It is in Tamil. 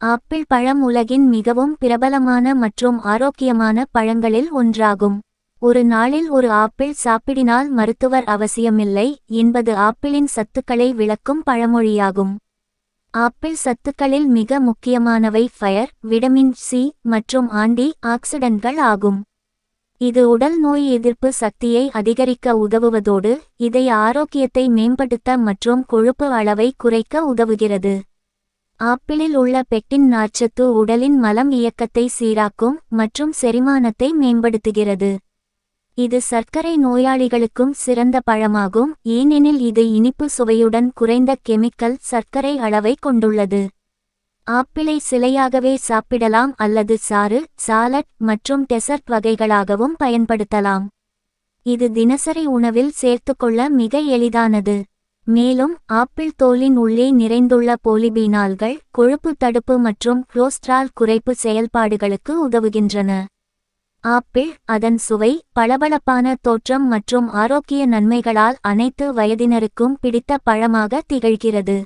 ஆப்பிள் பழம் உலகின் மிகவும் பிரபலமான மற்றும் ஆரோக்கியமான பழங்களில் ஒன்றாகும். ஒரு நாளில் ஒரு ஆப்பிள் சாப்பிடினால் மருத்துவர் அவசியமில்லை என்பது ஆப்பிளின் சத்துக்களை விளக்கும் பழமொழியாகும். ஆப்பிள் சத்துக்களில் மிக முக்கியமானவை ஃபயர் விட்டமின் சி மற்றும் ஆண்டி ஆக்சிடன்ட்கள் ஆகும். இது உடல் நோய் எதிர்ப்பு சக்தியை அதிகரிக்க உதவுவதோடு இதய ஆரோக்கியத்தை மேம்படுத்த மற்றும் கொழுப்பு அளவை குறைக்க உதவுகிறது. ஆப்பிளில் உள்ள பெக்டின் நார்ச்சத்து உடலின் மலம் இயக்கத்தை சீராக்கும் மற்றும் செரிமானத்தை மேம்படுத்துகிறது. இது சர்க்கரை நோயாளிகளுக்கும் சிறந்த பழமாகும் ஏனெனில் இது இனிப்பு சுவையுடன் குறைந்த கெமிக்கல் சர்க்கரை அளவை கொண்டுள்ளது. ஆப்பிளை சிலையாகவே சாப்பிடலாம் அல்லது சாறு சாலட் மற்றும் டெசர்ட் வகைகளாகவும் பயன்படுத்தலாம். இது தினசரி உணவில் சேர்த்துக்கொள்ள மிக எளிதானது. மேலும் ஆப்பிள் தோலின் உள்ளே நிறைந்துள்ள போலிபீனால்கள் கொழுப்பு தடுப்பு மற்றும் குளோஸ்ட்ரால் குறைப்பு செயல்பாடுகளுக்கு உதவுகின்றன. ஆப்பிள் அதன் சுவை பளபளப்பான தோற்றம் மற்றும் ஆரோக்கிய நன்மைகளால் அனைத்து வயதினருக்கும் பிடித்த பழமாக திகழ்கிறது.